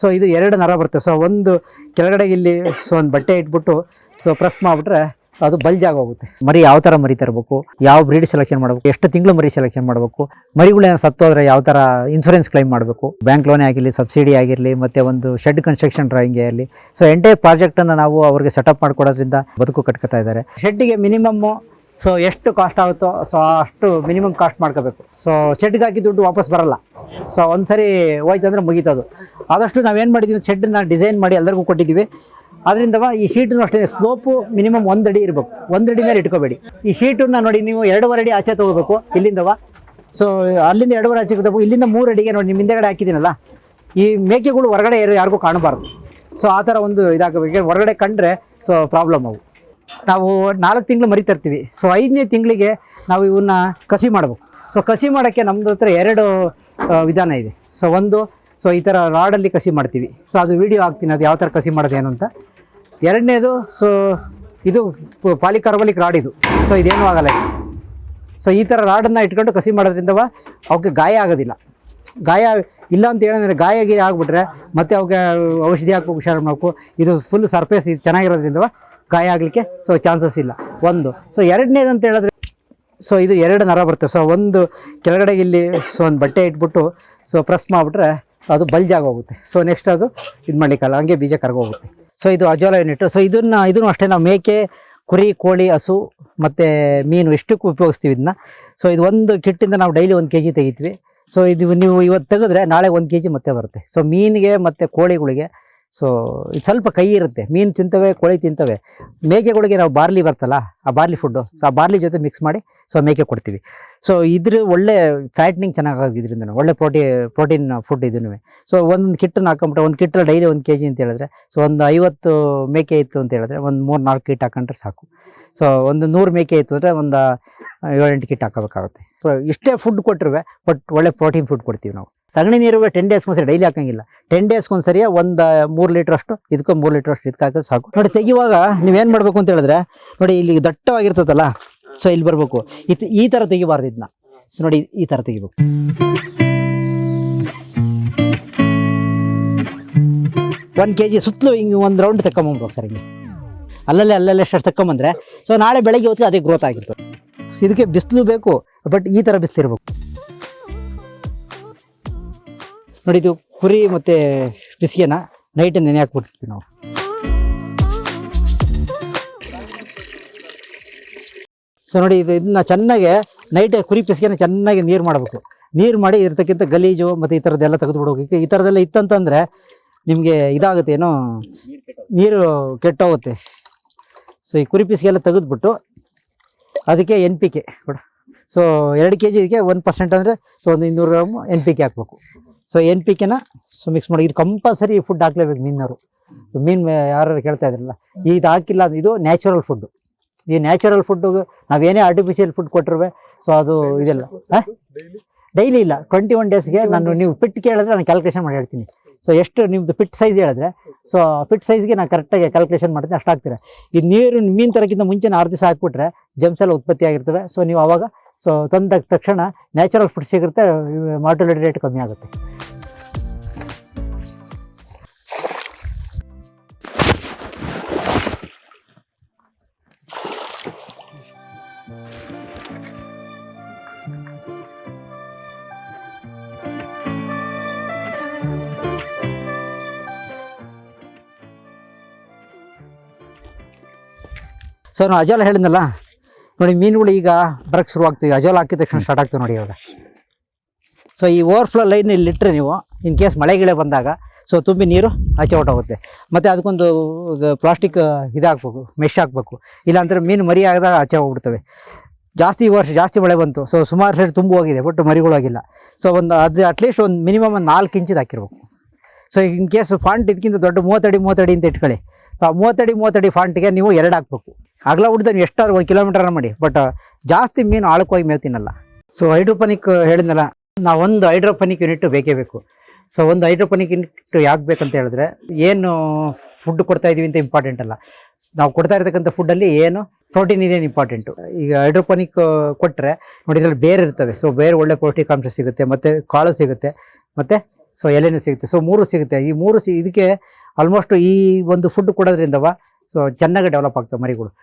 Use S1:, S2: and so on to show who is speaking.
S1: So ಇದು ಎರಡು ನರ ಬರ್ತವೆ ಸೊ ಒಂದು ಕೆಳಗಡೆ ಇಲ್ಲಿ ಸೊ ಒಂದು ಬಟ್ಟೆ ಇಟ್ಬಿಟ್ಟು ಸೊ ಪ್ರೆಸ್ ಮಾಡಿಬಿಟ್ರೆ ಅದು ಬಲ್ಜ್ ಆಗೋಗುತ್ತೆ. ಮರಿ ಯಾವ ಥರ ಮರಿ ತರಬೇಕು? ಯಾವ ಬ್ರೀಡ್ ಸೆಲೆಕ್ಷನ್ ಮಾಡಬೇಕು? ಎಷ್ಟು ತಿಂಗಳು ಮರಿ ಸೆಲೆಕ್ಷನ್ ಮಾಡಬೇಕು? ಮರಿಗಳೇನು ಸತ್ತೋದ್ರೆ ಯಾವ ಥರ ಇನ್ಸೂರೆನ್ಸ್ ಕ್ಲೈಮ್ ಮಾಡಬೇಕು? ಬ್ಯಾಂಕ್ ಲೋನೇ ಆಗಿರಲಿ ಸಬ್ಸಿಡಿ ಆಗಿರಲಿ, ಮತ್ತು ಒಂದು ಶೆಡ್ ಕನ್ಸ್ಟ್ರಕ್ಷನ್ ಡ್ರಾಯಿಂಗೇ ಆಗಲಿ ಸೊ ಎಂಟೇ ಪ್ರಾಜೆಕ್ಟನ್ನು ನಾವು ಅವ್ರಿಗೆ ಸೆಟಪ್ ಮಾಡಿಕೊಡೋದ್ರಿಂದ ಬದುಕು ಕಟ್ಕೋತಾ ಇದ್ದಾರೆ. ಶೆಡ್ಡಿಗೆ ಮಿನಿಮಮ್ಮು ಸೊ ಎಷ್ಟು ಕಾಸ್ಟ್ ಆಗುತ್ತೋ ಸೊ ಅಷ್ಟು ಮಿನಿಮಮ್ ಕಾಸ್ಟ್ ಮಾಡ್ಕೋಬೇಕು. ಸೊ ಶೆಡ್ಗೆ ಹಾಕಿ ದುಡ್ಡು ವಾಪಸ್ ಬರಲ್ಲ. ಸೊ ಒಂದ್ಸರಿ ಹೋಯ್ತು ಅಂದರೆ ಮುಗೀತದು. ಆದಷ್ಟು ನಾವೇನು ಮಾಡಿದ್ದೀವಿ ಶೆಡ್ಡನ್ನ ಡಿಸೈನ್ ಮಾಡಿ ಎಲ್ಲರಿಗೂ ಕೊಟ್ಟಿದ್ದೀವಿ. ಅದರಿಂದ ಈ ಶೀಟನ್ನು ಅಷ್ಟೇ ಸ್ಲೋಪು ಮಿನಿಮಮ್ ಒಂದು ಅಡಿ ಇರಬೇಕು. ಒಂದು ಅಡಿ ಮೇಲೆ ಇಟ್ಕೋಬೇಡಿ. ಈ ಶೀಟನ್ನ ನೋಡಿ ನೀವು ಎರಡೂವರೆ ಅಡಿ ಆಚೆ ತೊಗೋಬೇಕು ಇಲ್ಲಿಂದವ ಸೊ ಅಲ್ಲಿಂದ ಎರಡೂವರೆ ಆಚೆ ತಗೋಬೇಕು ಇಲ್ಲಿಂದ ಮೂರು ಅಡಿಗೆ ನೋಡಿ ನಿಮ್ಮ ಹಿಂದೆಗಡೆ ಹಾಕಿದ್ದೀನಲ್ಲ, ಈ ಮೇಕೆಗಳು ಹೊರಗಡೆ ಯಾರು- ಯಾರಿಗೂ ಕಾಣಬಾರ್ದು. ಸೊ ಆ ಥರ ಒಂದು ಇದಾಗಬೇಕು. ಹೊರಗಡೆ ಕಂಡ್ರೆ ಸೊ ಪ್ರಾಬ್ಲಮ್ ಅವು. ನಾವು ನಾಲ್ಕು ತಿಂಗಳು ಮರಿ ತರ್ತೀವಿ ಸೊ ಐದನೇ ತಿಂಗಳಿಗೆ ನಾವು ಇವನ್ನ ಕಸಿ ಮಾಡಬೇಕು. ಸೊ ಕಸಿ ಮಾಡೋಕ್ಕೆ ನಮ್ಮದು ಹತ್ರ ಎರಡು ವಿಧಾನ ಇದೆ. ಸೊ ಒಂದು ಸೊ ಈ ಥರ ರಾಡಲ್ಲಿ ಕಸಿ ಮಾಡ್ತೀವಿ. ಸೊ ಅದು ವಿಡಿಯೋ ಹಾಕ್ತೀನಿ. ಅದು ಯಾವ ಥರ ಕಸಿ ಮಾಡೋದು ಏನು ಅಂತ. ಎರಡನೇದು ಸೊ ಇದು ಪಾಲಿಕಾರ್ಬಲಿಕ್ ರಾಡ್ ಇದು. ಸೊ ಇದೇನೂ ಆಗಲ್ಲ. ಸೊ ಈ ಥರ ರಾಡನ್ನು ಇಟ್ಕೊಂಡು ಕಸಿ ಮಾಡೋದ್ರಿಂದ ಅವಕ್ಕೆ ಗಾಯ ಆಗೋದಿಲ್ಲ. ಗಾಯ ಇಲ್ಲ ಅಂತ ಹೇಳಿದ್ರೆ ಗಾಯ ಗಿರಿ ಆಗಿಬಿಟ್ರೆ ಮತ್ತೆ ಅವಕ್ಕೆ ಔಷಧಿ ಹಾಕ್ಬೇಕು, ಹುಷಾರು ಮಾಡಬೇಕು. ಇದು ಫುಲ್ ಸರ್ಫೇಸ್ ಇದು ಚೆನ್ನಾಗಿರೋದ್ರಿಂದವ ಗಾಯ ಆಗಲಿಕ್ಕೆ ಸೊ ಚಾನ್ಸಸ್ ಇಲ್ಲ. ಒಂದು. ಸೊ ಎರಡನೇದು ಅಂತ ಹೇಳಿದ್ರೆ ಸೊ ಇದು ಎರಡು ನರ ಬರ್ತವೆ ಸೊ ಒಂದು ಕೆಳಗಡೆ ಇಲ್ಲಿ ಸೊ ಒಂದು ಬಟ್ಟೆ ಇಟ್ಬಿಟ್ಟು ಸೊ ಪ್ರೆಸ್ ಮಾಡಿಬಿಟ್ರೆ ಅದು ಬಲ್ಜಾಗಿ ಹೋಗುತ್ತೆ ಸೊ ನೆಕ್ಸ್ಟ್ ಅದು ಇದು ಮಾಡಲಿಕ್ಕಲ್ಲ. ಹಂಗೆ ಬೀಜ ಕರ್ಗೋಗುತ್ತೆ ಸೊ ಇದು ಅಜೋಲ ಯೂನಿಟ್ ಸೊ ಇದನ್ನು ಇದನ್ನು ಅಷ್ಟೇ ನಾವು ಮೇಕೆ, ಕುರಿ, ಕೋಳಿ, ಹಸು, ಮತ್ತು ಮೀನು ಇಷ್ಟಕ್ಕೂ ಉಪಯೋಗಿಸ್ತೀವಿ ಇದನ್ನ. ಸೊ ಇದು ಒಂದು ಕಿಟ್ಟಿಂದ ನಾವು ಡೈಲಿ ಒಂದು ಕೆ ಜಿ ತೆಗಿತೀವಿ. ಸೊ ಇದು ನೀವು ಇವತ್ತು ತೆಗೆದ್ರೆ ನಾಳೆ ಒಂದು ಕೆ ಜಿ ಮತ್ತೆ ಬರುತ್ತೆ. ಸೊ ಮೀನಿಗೆ ಮತ್ತು ಕೋಳಿಗಳಿಗೆ ಸೊ ಇದು ಸ್ವಲ್ಪ ಕೈ ಇರುತ್ತೆ, ಮೀನು ತಿಂತವೆ, ಕೋಳಿ ತಿಂತವೆ. ಮೇಕೆಗಳಿಗೆ ನಾವು ಬಾರ್ಲಿ ಬರ್ತಲ್ಲ, ಆ ಬಾರ್ಲಿ ಫುಡ್ಡು ಸೊ ಆ ಬಾರ್ಲಿ ಜೊತೆ ಮಿಕ್ಸ್ ಮಾಡಿ ಸೊ ಮೇಕೆ ಕೊಡ್ತೀವಿ. ಸೊ ಇದ್ರ ಒಳ್ಳೆ ಫ್ಯಾಟ್ನಿಂಗ್ ಚೆನ್ನಾಗಿ ಇದರಿಂದ ಒಳ್ಳೆ ಪ್ರೋಟಿ ಪ್ರೋಟೀನ್ ಫುಡ್ ಇದನ್ನು ಸೊ ಒಂದೊಂದು ಕಿಟ್ಟನ್ನು ಹಾಕೊಂಬಿಟ್ಟು ಒಂದು ಕಿಟ್ಟಲ್ಲಿ ಡೈಲಿ ಒಂದು ಕೆ ಜಿ ಅಂತ ಹೇಳಿದ್ರೆ ಸೊ ಒಂದು ಐವತ್ತು ಮೇಕೆ ಇತ್ತು ಅಂತ ಹೇಳಿದ್ರೆ, ಒಂದು ಮೂರು, ನಾಲ್ಕು ಕಿಟ್ ಹಾಕೊಂಡ್ರೆ ಸಾಕು. ಸೊ ಒಂದು ನೂರು ಮೇಕೆ ಇತ್ತು ಅಂದರೆ, ಒಂದು ಏಳೆಂಟು ಕಿಟ್ ಹಾಕೋಬೇಕಾಗುತ್ತೆ. ಸೊ ಇಷ್ಟೇ ಫುಡ್ ಕೊಟ್ಟಿರುವೆ ಬಟ್ ಒಳ್ಳೆ ಪ್ರೋಟೀನ್ ಫುಡ್ ಕೊಡ್ತೀವಿ ನಾವು. ಸಗಣಿ ನೀರು ಟೆನ್ ಡೇಸ್ಗೊಂದ್ಸರಿ ಡೈಲಿ ಹಾಕಂಗಿಲ್ಲ. ಟೆನ್ ಡೇಸ್ಗೊಂದ್ಸರಿ ಒಂದು ಮೂರು ಲೀಟ್ರ್ ಅಷ್ಟು, ಇದಕ್ಕೆ ಮೂರು ಲೀಟ್ರ್ ಅಷ್ಟು ಇದಕ್ಕೆ ಹಾಕೋದು ಸಾಕು. ನೋಡಿ, ತೆಗಿಯುವಾಗ ನೀವೇನು ಮಾಡಬೇಕು ಅಂತ ಹೇಳಿದ್ರೆ, ನೋಡಿ, ಇಲ್ಲಿ ದಟ್ಟವಾಗಿರ್ತದಲ್ಲ ಸೊ ಇಲ್ಲಿ ಬರಬೇಕು. ಇತ್, ಈ ಥರ ತೆಗಿಬಾರ್ದು ಇದನ್ನ ಸೊ ನೋಡಿ, ಈ ಥರ ತೆಗಿಬೇಕು. ಒಂದು ಕೆ ಜಿ ಸುತ್ತಲೂ ಹಿಂಗೆ ಒಂದು ರೌಂಡ್ ತಗೊಂಬಂದ್ಬೇಕು ಸರ್ ಹಿಂಗೆ. ಅಲ್ಲಲ್ಲೇ ಅಲ್ಲಲ್ಲೇ ಅಷ್ಟು ತಗೊಂಬಂದ್ರೆ ಸೊ ನಾಳೆ ಬೆಳಗ್ಗೆ ಹೊತ್ತಿಗೆ ಅದೇ ಗ್ರೋತ್ ಆಗಿರ್ತದೆ ಇದಕ್ಕೆ ಬಿಸಿಲು ಬೇಕು ಬಟ್ ಈ ಥರ ಬಿಸಿಲಿರ್ಬೇಕು. ನೋಡಿ, ಇದು ಕುರಿ ಮತ್ತು ಬಿಸಿಯನ್ನು ನೈಟ್ ನೆನೆ ಹಾಕ್ಬಿಟ್ಟಿರ್ತೀವಿ ನಾವು. ಸೊ ನೋಡಿ, ಇದು ಇದನ್ನ ಚೆನ್ನಾಗೆ ನೈಟ್ ಕುರಿ ಪಿಸ್ಗೆನ ಚೆನ್ನಾಗಿ ನೀರು ಮಾಡಬೇಕು. ನೀರು ಮಾಡಿ ಇರ್ತಕ್ಕಿಂತ ಗಲೀಜು ಮತ್ತು ಈ ಥರದ್ದೆಲ್ಲ ತೆಗೆದು ಬಿಡಬೇಕು ಈ ಥರದ್ದೆಲ್ಲ ಇತ್ತಂತಂದರೆ ನಿಮಗೆ ಇದಾಗುತ್ತೆ ಏನೋ ನೀರು ಕೆಟ್ಟೋಗುತ್ತೆ. ಸೊ ಈ ಕುರಿ ಪಿಸ್ಗೆಲ್ಲ ತೆಗೆದುಬಿಟ್ಟು ಅದಕ್ಕೆ ಎನ್ ಪಿ ಕೆ ಸೊ ಎರಡು ಕೆ ಇದಕ್ಕೆ ಒಂದು ಪರ್ಸೆಂಟ್ ಅಂದರೆ ಸೊ ಒಂದು ಇನ್ನೂರು ಗ್ರಾಮ್ ಎನ್ ಪಿ ಕೆ ಹಾಕ್ಬೇಕು. ಸೊ ಎನ್ ಪಿ ಕೆನ ಸೊ ಮಿಕ್ಸ್ ಮಾಡಿ, ಇದು ಕಂಪಲ್ಸರಿ ಫುಡ್ ಹಾಕ್ಲೇಬೇಕು ಮೀನವರು ಮೀನು ಯಾರು ಕೇಳ್ತಾ ಇದ್ರಲ್ಲ, ಇದು ಹಾಕಿಲ್ಲ ಇದು ನ್ಯಾಚುರಲ್ ಫುಡ್ಡು ಈ ನ್ಯಾಚುರಲ್ ಫುಡ್ಡು ನಾವೇನೇ ಆರ್ಟಿಫಿಷಿಯಲ್ ಫುಡ್ ಕೊಟ್ಟಿರುವೆ ಸೊ ಅದು ಇದೆಲ್ಲ. ಡೈಲಿ ಇಲ್ಲ ಟ್ವೆಂಟಿ ಒನ್ ಡೇಸ್ಗೆ ನಾನು ನೀವು ಪಿಟ್ ಕೇಳಿದ್ರೆ ನಾನು ಕ್ಯಾಲ್ಕುಲೇಷನ್ ಮಾಡಿ ಹೇಳ್ತೀನಿ. ಸೊ ಎಷ್ಟು ನಿಮ್ಮದು ಪಿಟ್ ಸೈಜ್ ಹೇಳಿದ್ರೆ ಸೊ ಫಿಟ್ ಸೈಜ್ಗೆ ನಾನು ಕರೆಕ್ಟಾಗಿ ಕ್ಯಾಲ್ಕುಲೇಷನ್ ಮಾಡ್ತೀನಿ ಅಷ್ಟು ಹಾಕ್ತೀರ ಈ ನೀರು ಮೀನು ತರಕ್ಕಿಂತ ಮುಂಚೆ ಆರು ದಿವಸ ಹಾಕ್ಬಿಟ್ರೆ ಜಮ್ಸ್ ಎಲ್ಲ ಉತ್ಪತ್ತಿ ಆಗಿರ್ತವೆ ಸೊ ನೀವು ಆವಾಗ ಸೊ ತಂದ ತಕ್ಷಣ ನ್ಯಾಚುರಲ್ ಫುಡ್ ಸಿಗುತ್ತೆ ಮಾರ್ಟುಲಿಟಿ ರೇಟ್ ಕಮ್ಮಿ ಆಗುತ್ತೆ. ಸೊ ನಾನು ಅಜೋಲ ಹೇಳಿದ್ನಲ್ಲ, ನೋಡಿ, ಮೀನುಗಳು ಈಗ ಬರಕ್ಕೆ ಶುರು ಆಗ್ತೀವಿ. ಅಜೋಲ ಹಾಕಿದ ತಕ್ಷಣ ಸ್ಟಾರ್ಟ್ ಆಗ್ತವೆ ನೋಡಿ ಇವಾಗ. ಸೊ ಈ ಓವರ್ಫ್ಲೋ ಲೈನ್ ಇಲ್ಲಿ ಇಟ್ಟರೆ ನೀವು ಇನ್ ಕೇಸ್ ಮಳೆ ಗಿಳೆ ಬಂದಾಗ ಸೊ ತುಂಬಿ ನೀರು ಆಚೆ ಹೊಟ್ಟೋಗುತ್ತೆ ಮತ್ತು ಅದಕ್ಕೊಂದು ಪ್ಲಾಸ್ಟಿಕ್ ಇದು ಹಾಕ್ಬೇಕು ಮೆಶ್ ಹಾಕ್ಬೇಕು. ಇಲ್ಲಾಂದರೆ ಮೀನು ಮರಿ ಆಗದಾಗ ಆಚೆ ಹೋಗ್ಬಿಡ್ತವೆ. ಜಾಸ್ತಿ ವರ್ಷ ಜಾಸ್ತಿ ಮಳೆ ಬಂತು. ಸೊ ಸುಮಾರು ಸೈಡ್ ತುಂಬ ಹೋಗಿದೆ ಬಟ್ ಮರಿಗಳು ಆಗಿಲ್ಲ. ಸೊ ಒಂದು ಅದು ಅಟ್ಲೀಸ್ಟ್ ಒಂದು ಮಿನಿಮಮ್ ಒಂದು ನಾಲ್ಕು ಇಂಚಿದು ಹಾಕಿರ್ಬೇಕು. ಸೊ ಇನ್ ಕೇಸ್ ಫಾಂಟ್ ಇದಕ್ಕಿಂತ ದೊಡ್ಡ ಮೂವತ್ತಡಿ ಮೂವತ್ತಡಿ ಅಂತ ಇಟ್ಕೊಳ್ಳಿ. ಆ ಮೂವತ್ತಡಿ ಮೂವತ್ತಡಿ ಫಾಂಟಿಗೆ ನೀವು ಎರಡು ಹಾಕ್ಬೇಕು. ಅಗಲ ಉಡ್ದ ನೀವು ಎಷ್ಟಾದ್ರು ಒಂದು ಕಿಲೋಮೀಟರ್ ಮಾಡಿ ಬಟ್ ಜಾಸ್ತಿ ಮೀನು ಆಳಕ್ಕೋಗಿ ಮೇವು ತಿನ್ನಲ್ಲ ಸೊ ಹೈಡ್ರೋಪನಿಕ್ ಹೇಳಿದ್ನಲ್ಲ ನಾವು ಒಂದು ಹೈಡ್ರೋಪನಿಕ್ ಯೂನಿಟ್ ಬೇಕೇ ಬೇಕು. ಸೊ ಒಂದು ಹೈಡ್ರೋಪನಿಕ್ ಯೂನಿಟ್ ಯಾಕೆ ಬೇಕಂತ ಹೇಳಿದ್ರೆ, ಏನು ಫುಡ್ ಕೊಡ್ತಾ ಇದೀವಿ ಅಂತ ಇಂಪಾರ್ಟೆಂಟ್ ಅಲ್ಲ. ನಾವು ಕೊಡ್ತಾ ಇರ್ತಕ್ಕಂಥ ಫುಡ್ಡಲ್ಲಿ ಏನು ಪ್ರೋಟೀನ್ ಇದೇನು ಇಂಪಾರ್ಟೆಂಟು ಈಗ ಹೈಡ್ರೋಪನಿಕ್ ಕೊಟ್ಟರೆ ನೋಡಿ ಇದ್ರಲ್ಲಿ ಬೇರೆ ಇರ್ತವೆ. ಸೊ ಬೇರೆ ಒಳ್ಳೆ ಪೌಷ್ಟಿಕಾಂಶ ಸಿಗುತ್ತೆ, ಮತ್ತು ಕಾಳು ಸಿಗುತ್ತೆ, ಮತ್ತು ಸೊ ಎಲೆನೂ ಸಿಗುತ್ತೆ. ಸೊ ಮೂರು ಸಿಗುತ್ತೆ. ಈ ಮೂರು ಸಿ, ಇದಕ್ಕೆ ಆಲ್ಮೋಸ್ಟ್ ಈ ಒಂದು ಫುಡ್ ಕೊಡೋದ್ರಿಂದವ ಸೊ ಚೆನ್ನಾಗಿ ಡೆವಲಪ್ ಆಗ್ತವೆ ಮರಿಗಳು.